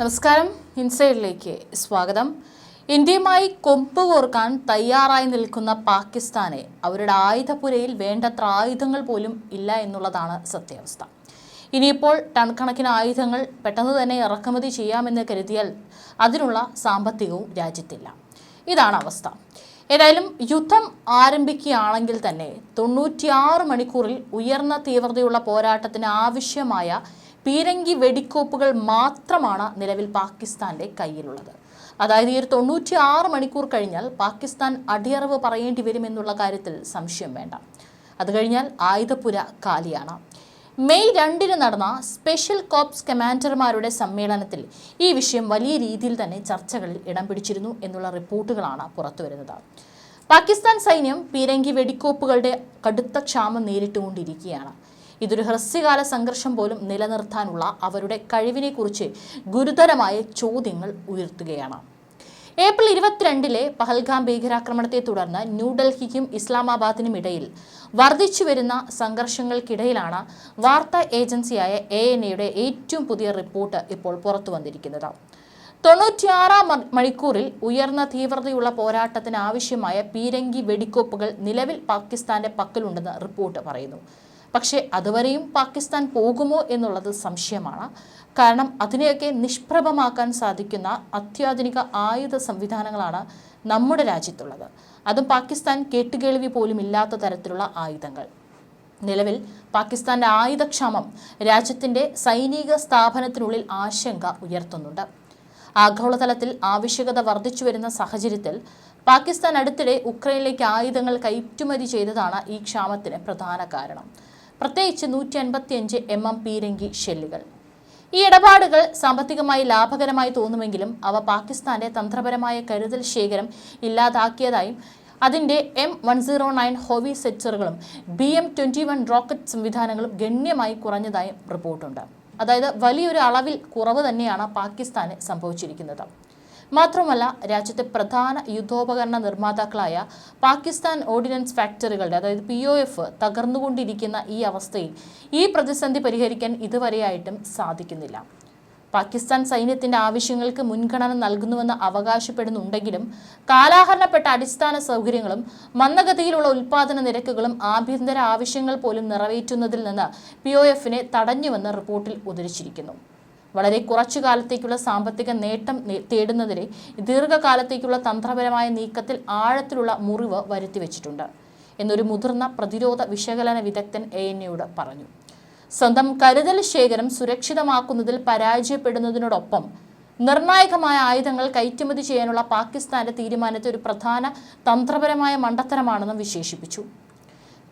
നമസ്കാരം. ഇൻസൈഡിലേക്ക് സ്വാഗതം. ഇന്ത്യയുമായി കൊമ്പ് കോർക്കാൻ തയ്യാറായി നിൽക്കുന്ന പാകിസ്ഥാനെ അവരുടെ ആയുധപുരയിൽ വേണ്ടത്ര ആയുധങ്ങൾ പോലും ഇല്ല എന്നുള്ളതാണ് സത്യാവസ്ഥ. ഇനിയിപ്പോൾ ടൺ കണക്കിന് ആയുധങ്ങൾ പെട്ടെന്ന് തന്നെ ഇറക്കുമതി ചെയ്യാമെന്ന് കരുതിയാൽ അതിനുള്ള സാമ്പത്തികവും രാജ്യത്തില്ല. ഇതാണ് അവസ്ഥ. ഏതായാലും യുദ്ധം ആരംഭിക്കുകയാണെങ്കിൽ തന്നെ തൊണ്ണൂറ്റിയാറ് മണിക്കൂറിൽ ഉയർന്ന തീവ്രതയുള്ള പോരാട്ടത്തിന് ആവശ്യമായ പീരങ്കി വെടിക്കോപ്പുകൾ മാത്രമാണ് നിലവിൽ പാകിസ്ഥാന്റെ കയ്യിലുള്ളത്. അതായത് ഈ ഒരു തൊണ്ണൂറ്റി ആറ് മണിക്കൂർ കഴിഞ്ഞാൽ പാകിസ്ഥാൻ അടിയറവ് പറയേണ്ടി വരുമെന്നുള്ള കാര്യത്തിൽ സംശയം വേണ്ട. അത് കഴിഞ്ഞാൽ ആയുധപുര കാലിയാണ്. മെയ് രണ്ടിന് നടന്ന സ്പെഷ്യൽ കോപ്സ് കമാൻഡർമാരുടെ സമ്മേളനത്തിൽ ഈ വിഷയം വലിയ രീതിയിൽ തന്നെ ചർച്ചകളിൽ ഇടം പിടിച്ചിരുന്നു എന്നുള്ള റിപ്പോർട്ടുകളാണ് പുറത്തുവരുന്നത് പാകിസ്ഥാൻ സൈന്യം പീരങ്കി വെടിക്കോപ്പുകളുടെ കടുത്ത ക്ഷാമം നേരിട്ടുകൊണ്ടിരിക്കുകയാണ്. ഇതൊരു ഹ്രസ്വകാല സംഘർഷം പോലും നിലനിർത്താനുള്ള അവരുടെ കഴിവിനെക്കുറിച്ച് ഗുരുതരമായ ചോദ്യങ്ങൾ ഉയർത്തുകയാണ്. ഏപ്രിൽ ഇരുപത്തിരണ്ടിലെ പഹൽഗാം ഭീകരാക്രമണത്തെ തുടർന്ന് ന്യൂഡൽഹിക്കും ഇസ്ലാമാബാദിനും ഇടയിൽ വർദ്ധിച്ചു വരുന്ന സംഘർഷങ്ങൾക്കിടയിലാണ് വാർത്താ ഏജൻസിയായ എ എൻ എയുടെ ഏറ്റവും പുതിയ റിപ്പോർട്ട് ഇപ്പോൾ പുറത്തു വന്നിരിക്കുന്നത്. തൊണ്ണൂറ്റിയാറാം മണിക്കൂറിൽ ഉയർന്ന തീവ്രതയുള്ള പോരാട്ടത്തിന് ആവശ്യമായ പീരങ്കി വെടിക്കോപ്പുകൾ നിലവിൽ പാകിസ്ഥാന്റെ പക്കലുണ്ടെന്ന് റിപ്പോർട്ട് പറയുന്നു. പക്ഷേ അതുവരെയും പാകിസ്ഥാൻ പോകുമോ എന്നുള്ളത് സംശയമാണ്. കാരണം അതിനെയൊക്കെ നിഷ്പ്രഭമാക്കാൻ സാധിക്കുന്ന അത്യാധുനിക ആയുധ സംവിധാനങ്ങളാണ് നമ്മുടെ രാജ്യത്തുള്ളത്. അതും പാകിസ്ഥാൻ കേട്ടുകേൾവി പോലും ഇല്ലാത്ത തരത്തിലുള്ള ആയുധങ്ങൾ. നിലവിൽ പാകിസ്ഥാന്റെ ആയുധക്ഷാമം രാജ്യത്തിന്റെ സൈനിക സ്ഥാപനത്തിനുള്ളിൽ ആശങ്ക ഉയർത്തുന്നുണ്ട്. ആഗോളതലത്തിൽ ആവശ്യകത വർദ്ധിച്ചു വരുന്ന സാഹചര്യത്തിൽ പാകിസ്ഥാൻ അടുത്തിടെ ഉക്രൈനിലേക്ക് ആയുധങ്ങൾ കയറ്റുമതി ചെയ്തതാണ് ഈ ക്ഷാമത്തിന് പ്രധാന കാരണം. പ്രത്യേകിച്ച് നൂറ്റി അൻപത്തിയഞ്ച് എം എം പീരങ്കി ഷെല്ലുകൾ. ഈ ഇടപാടുകൾ സാമ്പത്തികമായി ലാഭകരമായി തോന്നുമെങ്കിലും അവ പാകിസ്ഥാന്റെ തന്ത്രപരമായ കരുതൽ ശേഖരം ഇല്ലാതാക്കിയതായും അതിന്റെ എം വൺ സീറോ നയൻ ഹോവി സെറ്റ്സറുകളും B M twenty one rocket സംവിധാനങ്ങളും ഗണ്യമായി കുറഞ്ഞതായും റിപ്പോർട്ടുണ്ട്. അതായത് വലിയൊരു അളവിൽ കുറവ് തന്നെയാണ് പാകിസ്ഥാന് സംഭവിച്ചിരിക്കുന്നത്. മാത്രമല്ല രാജ്യത്തെ പ്രധാന യുദ്ധോപകരണ നിർമ്മാതാക്കളായ പാകിസ്ഥാൻ ഓർഡിനൻസ് ഫാക്ടറികളുടെ അതായത് പി ഒ എഫ് തകർന്നുകൊണ്ടിരിക്കുന്ന ഈ അവസ്ഥയിൽ ഈ പ്രതിസന്ധി പരിഹരിക്കാൻ ഇതുവരെയായിട്ടും സാധിക്കുന്നില്ല. പാകിസ്ഥാൻ സൈന്യത്തിന്റെ ആവശ്യങ്ങൾക്ക് മുൻഗണന നൽകുന്നുവെന്ന് അവകാശപ്പെടുന്നുണ്ടെങ്കിലും കാലാഹരണപ്പെട്ട അടിസ്ഥാന സൗകര്യങ്ങളും മന്ദഗതിയിലുള്ള ഉൽപാദന നിരക്കുകളും ആഭ്യന്തര ആവശ്യങ്ങൾ പോലും നിറവേറ്റുന്നതിൽ നിന്ന് പി ഒ എഫിനെ തടഞ്ഞുവെന്ന് റിപ്പോർട്ടിൽ ഉദ്ധരിച്ചിരിക്കുന്നു. വളരെ കുറച്ചു കാലത്തേക്കുള്ള സാമ്പത്തിക നേട്ടം തേടുന്നതിലെ ദീർഘകാലത്തേക്കുള്ള തന്ത്രപരമായ നീക്കത്തിൽ ആഴത്തിലുള്ള മുറിവ് വരുത്തിവെച്ചിട്ടുണ്ട് എന്നൊരു മുതിർന്ന പ്രതിരോധ വിശകലന വിദഗ്ധൻ എ എൻ എയോട് പറഞ്ഞു. സ്വന്തം കരുതൽ ശേഖരം സുരക്ഷിതമാക്കുന്നതിൽ പരാജയപ്പെടുന്നതിനോടൊപ്പം നിർണായകമായ ആയുധങ്ങൾ കയറ്റുമതി ചെയ്യാനുള്ള പാകിസ്ഥാന്റെ തീരുമാനത്തെ ഒരു പ്രധാന തന്ത്രപരമായ മണ്ടത്തരമാണെന്നും വിശേഷിപ്പിച്ചു.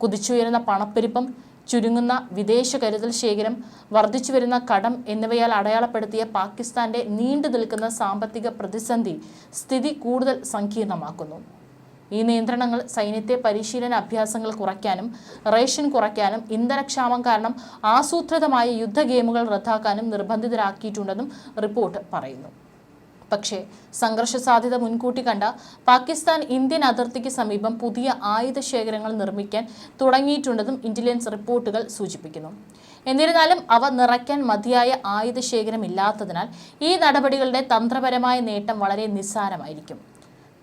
കുതിച്ചുയരുന്ന പണപ്പെരുപ്പം ചുരുങ്ങുന്ന വിദേശ കരുതൽ ശേഖരം വർദ്ധിച്ചു വരുന്ന കടം എന്നിവയാൽ അടയാളപ്പെടുത്തിയ പാകിസ്ഥാന്റെ നീണ്ടു നിൽക്കുന്ന സാമ്പത്തിക പ്രതിസന്ധി സ്ഥിതി കൂടുതൽ സങ്കീർണമാക്കുന്നു. ഈ നിയന്ത്രണങ്ങൾ സൈന്യത്തെ പരിശീലന അഭ്യാസങ്ങൾ കുറയ്ക്കാനും റേഷൻ കുറയ്ക്കാനും ഇന്ധനക്ഷാമം കാരണം ആസൂത്രിതമായ യുദ്ധ ഗെയിമുകൾ റദ്ദാക്കാനും നിർബന്ധിതരാക്കിയിട്ടുണ്ടെന്നും റിപ്പോർട്ട് പറയുന്നു. പക്ഷേ സംഘർഷ സാധ്യത മുൻകൂട്ടി കണ്ട പാകിസ്ഥാൻ ഇന്ത്യൻ അതിർത്തിക്ക് സമീപം പുതിയ ആയുധ ശേഖരങ്ങൾ നിർമ്മിക്കാൻ തുടങ്ങിയിട്ടുണ്ടെന്നും ഇന്റലിജൻസ് റിപ്പോർട്ടുകൾ സൂചിപ്പിക്കുന്നു. എന്നിരുന്നാലും അവ നിറയ്ക്കാൻ മതിയായ ആയുധ ശേഖരം ഇല്ലാത്തതിനാൽ ഈ നടപടികളുടെ തന്ത്രപരമായ നേട്ടം വളരെ നിസ്സാരമായിരിക്കും.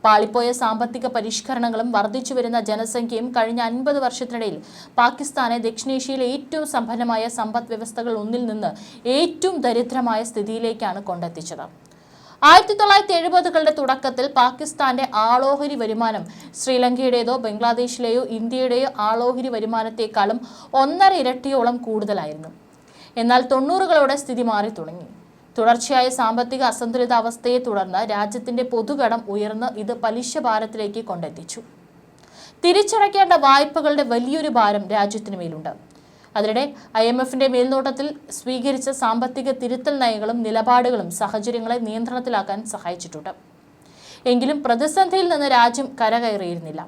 പാളിപ്പോയ സാമ്പത്തിക പരിഷ്കരണങ്ങളും വർദ്ധിച്ചു വരുന്ന ജനസംഖ്യയും കഴിഞ്ഞ അൻപത് വർഷത്തിനിടയിൽ പാകിസ്ഥാനെ ദക്ഷിണേഷ്യയിലെ ഏറ്റവും സമ്പന്നമായ സമ്പദ് വ്യവസ്ഥകൾ ഒന്നിൽ നിന്ന് ഏറ്റവും ദരിദ്രമായ സ്ഥിതിയിലേക്കാണ് കൊണ്ടെത്തിച്ചത്. ആയിരത്തി തൊള്ളായിരത്തി എഴുപതുകളുടെ തുടക്കത്തിൽ പാകിസ്ഥാന്റെ ആളോഹരി വരുമാനം ശ്രീലങ്കയുടേതോ ബംഗ്ലാദേശിലെയോ ഇന്ത്യയുടെയോ ആളോഹരി വരുമാനത്തെക്കാളും ഒന്നര ഇരട്ടിയോളം കൂടുതലായിരുന്നു. എന്നാൽ തൊണ്ണൂറുകളോടെ സ്ഥിതി മാറി തുടങ്ങി. തുടർച്ചയായ സാമ്പത്തിക അസന്തുലിതാവസ്ഥയെ തുടർന്ന് രാജ്യത്തിന്റെ പൊതുകടം ഉയർന്ന് ഇത് പലിശ ഭാരത്തിലേക്ക് കൊണ്ടെത്തിച്ചു. തിരിച്ചടയ്ക്കേണ്ട വായ്പകളുടെ വലിയൊരു ഭാരം രാജ്യത്തിനു മേലുണ്ട് അതിനിടെ ഐ എം എഫിന്റെ മേൽനോട്ടത്തിൽ സ്വീകരിച്ച സാമ്പത്തിക തിരുത്തൽ നയങ്ങളും നിലപാടുകളും സാഹചര്യങ്ങളെ നിയന്ത്രണത്തിലാക്കാൻ സഹായിച്ചിട്ടുണ്ട്. എങ്കിലും പ്രതിസന്ധിയിൽ നിന്ന് രാജ്യം കരകയറിയിരുന്നില്ല.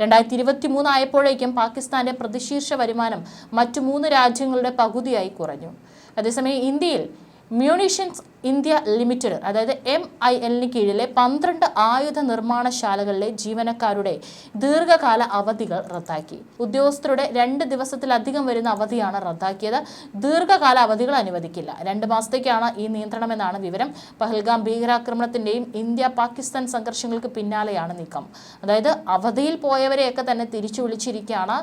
രണ്ടായിരത്തി ഇരുപത്തി മൂന്ന് ആയപ്പോഴേക്കും പാകിസ്ഥാന്റെ പ്രതിശീർഷ വരുമാനം മറ്റു മൂന്ന് രാജ്യങ്ങളുടെ പകുതിയായി കുറഞ്ഞു. അതേസമയം ഇന്ത്യയിൽ മ്യൂണിഷ്യൻസ് ഇന്ത്യ ലിമിറ്റഡ് അതായത് എം ഐ എല്ലിന് കീഴിലെ പന്ത്രണ്ട് ആയുധ നിർമ്മാണശാലകളിലെ ജീവനക്കാരുടെ ദീർഘകാല അവധികൾ റദ്ദാക്കി. ഉദ്യോഗസ്ഥരുടെ രണ്ട് ദിവസത്തിലധികം വരുന്ന അവധിയാണ് റദ്ദാക്കിയത്. ദീർഘകാല അവധികൾ അനുവദിക്കില്ല. രണ്ട് മാസത്തേക്കാണ് ഈ നിയന്ത്രണമെന്നാണ് വിവരം. പഹൽഗാം ഭീകരാക്രമണത്തിന്റെയും ഇന്ത്യ പാകിസ്ഥാൻ സംഘർഷങ്ങൾക്ക് പിന്നാലെയാണ് നീക്കം. അതായത് അവധിയിൽ പോയവരെയൊക്കെ തന്നെ തിരിച്ചു വിളിച്ചിരിക്കുകയാണ്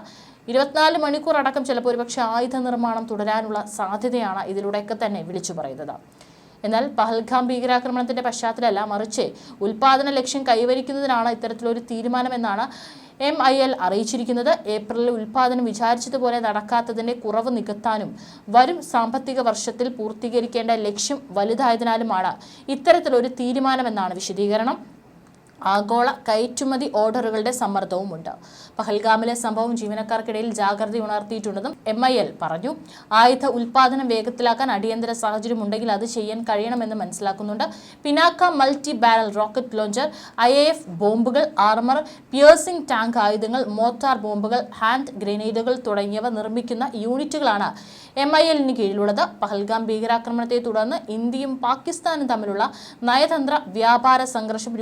ഇരുപത്തിനാല് മണിക്കൂർ അടക്കം ചിലപ്പോൾ ഒരുപക്ഷെ ആയുധ നിർമ്മാണം തുടരാനുള്ള സാധ്യതയാണ് ഇതിലൂടെയൊക്കെ തന്നെ വിളിച്ചു പറയുന്നത്. എന്നാൽ പഹൽഗാം ഭീകരാക്രമണത്തിന്റെ പശ്ചാത്തലമല്ല മറിച്ച് ഉൽപാദന ലക്ഷ്യം കൈവരിക്കുന്നതിനാണ് ഇത്തരത്തിലൊരു തീരുമാനമെന്നാണ് എം ഐ എൽ അറിയിച്ചിരിക്കുന്നത്. ഏപ്രിലിൽ ഉൽപാദനം വിചാരിച്ചതുപോലെ നടക്കാത്തതിന്റെ കുറവ് നികത്താനും വരും സാമ്പത്തിക വർഷത്തിൽ പൂർത്തീകരിക്കേണ്ട ലക്ഷ്യം വലുതായതിനാലുമാണ് ഇത്തരത്തിലൊരു തീരുമാനമെന്നാണ് വിശദീകരണം. ആഗോള കയറ്റുമതി ഓർഡറുകളുടെ സമ്മർദ്ദവുമുണ്ട്. പഹൽഗാമിലെ സംഭവം ജീവനക്കാർക്കിടയിൽ ജാഗ്രത ഉണർത്തിയിട്ടുണ്ടെന്നും എം ഐ എൽ പറഞ്ഞു. ആയുധ ഉൽപാദനം വേഗത്തിലാക്കാൻ അടിയന്തര സാഹചര്യം ഉണ്ടെങ്കിൽ അത് ചെയ്യാൻ കഴിയണമെന്ന് മനസ്സിലാക്കുന്നുണ്ട്. Pinaka multi barrel rocket launcher I F ബോംബുകൾ ആർമർ പിയേഴ്സിംഗ് ടാങ്ക് ആയുധങ്ങൾ മോർട്ടാർ ബോംബുകൾ ഹാൻഡ് ഗ്രനേഡുകൾ തുടങ്ങിയവ നിർമ്മിക്കുന്ന യൂണിറ്റുകളാണ് എം ഐ എല്ലിന് കീഴിലുള്ളത്. പഹൽഗാം ഭീകരാക്രമണത്തെ തുടർന്ന് ഇന്ത്യയും പാകിസ്ഥാനും തമ്മിലുള്ള നയതന്ത്ര വ്യാപാര സംഘർഷം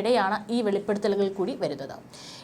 രൂക്ഷമാകുന്നതിനിടെയാണ് ഈ വെളിപ്പെടുത്തലുകൾ കൂടി വരുന്നത്.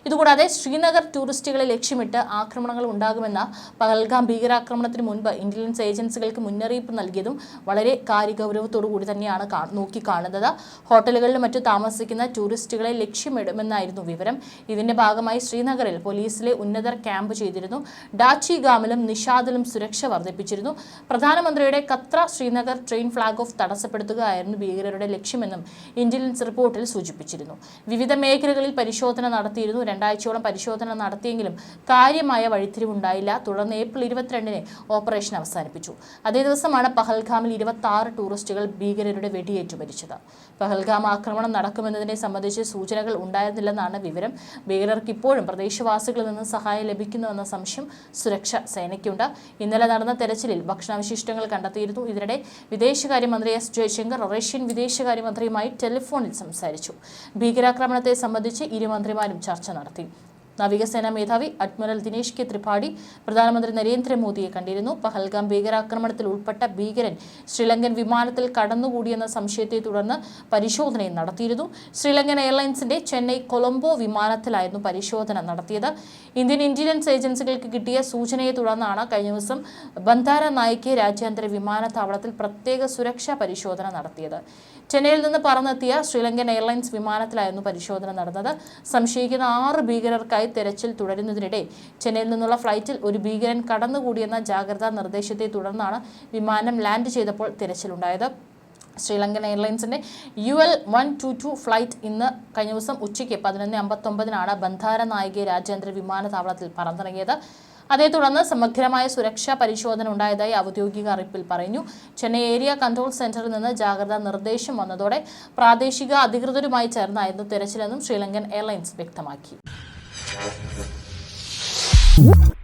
ഇതുകൂടാതെ ശ്രീനഗർ ടൂറിസ്റ്റുകളെ ലക്ഷ്യമിട്ട് ആക്രമണങ്ങൾ ഉണ്ടാകുമെന്ന പഹൽഗാം ഭീകരാക്രമണത്തിന് മുൻപ് ഇന്റലിജൻസ് ഏജൻസികൾക്ക് മുന്നറിയിപ്പ് നൽകിയതും വളരെ കാര്യഗൗരവത്തോടു കൂടി തന്നെയാണ് നോക്കിക്കാണുന്നത്. ഹോട്ടലുകളിലും മറ്റു താമസിക്കുന്ന ടൂറിസ്റ്റുകളെ ലക്ഷ്യമിടുമെന്നായിരുന്നു വിവരം. ഇതിന്റെ ഭാഗമായി ശ്രീനഗറിൽ പോലീസിലെ ഉന്നതർ ക്യാമ്പ് ചെയ്തിരുന്നു. ഡാച്ചി ഗാമിലും നിഷാദിലും സുരക്ഷ വർദ്ധിപ്പിച്ചിരുന്നു. പ്രധാനമന്ത്രിയുടെ Katra Srinagar train flag off തടസ്സപ്പെടുത്തുകയായിരുന്നു ഭീകരരുടെ ലക്ഷ്യമെന്നും ഇന്റലിജൻസ് റിപ്പോർട്ടിൽ സൂചിപ്പിച്ചിരുന്നു. വിവിധ മേഖലകളിൽ പരിശോധന നടത്തിയിരുന്നു. രണ്ടാഴ്ചയോളം പരിശോധന നടത്തിയെങ്കിലും കാര്യമായ വഴിത്തിരിവുണ്ടായില്ല. തുടർന്ന് ഏപ്രിൽ ഇരുപത്തിരണ്ടിന് ഓപ്പറേഷൻ അവസാനിപ്പിച്ചു. അതേ ദിവസമാണ് പഹൽഗാമിൽ ഇരുപത്തി ആറ് ടൂറിസ്റ്റുകൾ ഭീകരരുടെ വെടിയേറ്റു മരിച്ചത്. പഹൽഗാം ആക്രമണം നടക്കുമെന്നതിനെ സംബന്ധിച്ച് സൂചനകൾ ഉണ്ടായിരുന്നില്ലെന്നാണ് വിവരം. ഭീകരർക്ക് ഇപ്പോഴും പ്രദേശവാസികളിൽ നിന്ന് സഹായം ലഭിക്കുന്നുവെന്ന സംശയം സുരക്ഷാ സേനയ്ക്കുണ്ട്. ഇന്നലെ നടന്ന തെരച്ചിലിൽ ഭക്ഷണാവശിഷ്ടങ്ങൾ കണ്ടെത്തിയിരുന്നു. ഇതിനിടെ വിദേശകാര്യമന്ത്രി എസ് ജയശങ്കർ റഷ്യൻ വിദേശകാര്യമന്ത്രിയുമായി ടെലിഫോണിൽ സംസാരിച്ചു. ഭീകരാക്രമണത്തെ സംബന്ധിച്ച് ഇരുമന്ത്രിമാരും ചർച്ച നടത്തി നാവികസേനാ മേധാവി അഡ്മിറൽ ദിനേശ് കെ ത്രിപാഠി പ്രധാനമന്ത്രി നരേന്ദ്രമോദിയെ കണ്ടിരുന്നു. പഹൽഗാം ഭീകരാക്രമണത്തിൽ ഉൾപ്പെട്ട ഭീകരൻ ശ്രീലങ്കൻ വിമാനത്തിൽ കടന്നുകൂടിയെന്ന സംശയത്തെ തുടർന്ന് പരിശോധനയും നടത്തിയിരുന്നു. ശ്രീലങ്കൻ എയർലൈൻസിന്റെ ചെന്നൈ കൊളംബോ വിമാനത്തിലായിരുന്നു പരിശോധന നടത്തിയത്. ഇന്ത്യൻ ഇന്റലിജൻസ് ഏജൻസികൾക്ക് കിട്ടിയ സൂചനയെ തുടർന്നാണ് കഴിഞ്ഞ ദിവസം ബന്ധാര നായിക്ക് രാജ്യാന്തര വിമാനത്താവളത്തിൽ പ്രത്യേക സുരക്ഷാ പരിശോധന നടത്തിയത്. ചെന്നൈയിൽ നിന്ന് പറന്നെത്തിയ ശ്രീലങ്കൻ എയർലൈൻസ് വിമാനത്തിലായിരുന്നു പരിശോധന നടന്നത്. സംശയിക്കുന്ന ആറ് ഭീകരർക്കായി തെരച്ചിൽ തുടരുന്നതിനിടെ ചെന്നൈയിൽ നിന്നുള്ള ഫ്ലൈറ്റിൽ ഒരു ഭീകരൻ കടന്നുകൂടിയെന്ന ജാഗ്രതാ നിർദ്ദേശത്തെ തുടർന്നാണ് വിമാനം ലാൻഡ് ചെയ്തപ്പോൾ തിരച്ചിലുണ്ടായത്. Sri Lankan എയർലൈൻസിന്റെ U L one two two flight ഇന്ന് കഴിഞ്ഞ ദിവസം ഉച്ചയ്ക്ക് പതിനൊന്ന് അമ്പത്തൊമ്പതിനാണ് ബന്ധാര നായികെ രാജ്യാന്തര വിമാനത്താവളത്തിൽ പറന്നിറങ്ങിയത്. അതേ തുടർന്ന് സമഗ്രമായ സുരക്ഷാ പരിശോധന ഉണ്ടായതായി ഔദ്യോഗിക അറിയിപ്പിൽ പറഞ്ഞു ചെന്നൈ ഏരിയ കൺട്രോൾ സെന്ററിൽ നിന്ന് ജാഗ്രതാ നിർദ്ദേശം വന്നതോടെ പ്രാദേശിക അധികൃതരുമായി ചേർന്നായിരുന്നു തെരച്ചിലെന്നും ശ്രീലങ്കൻ എയർലൈൻസ് വ്യക്തമാക്കി. Thank you.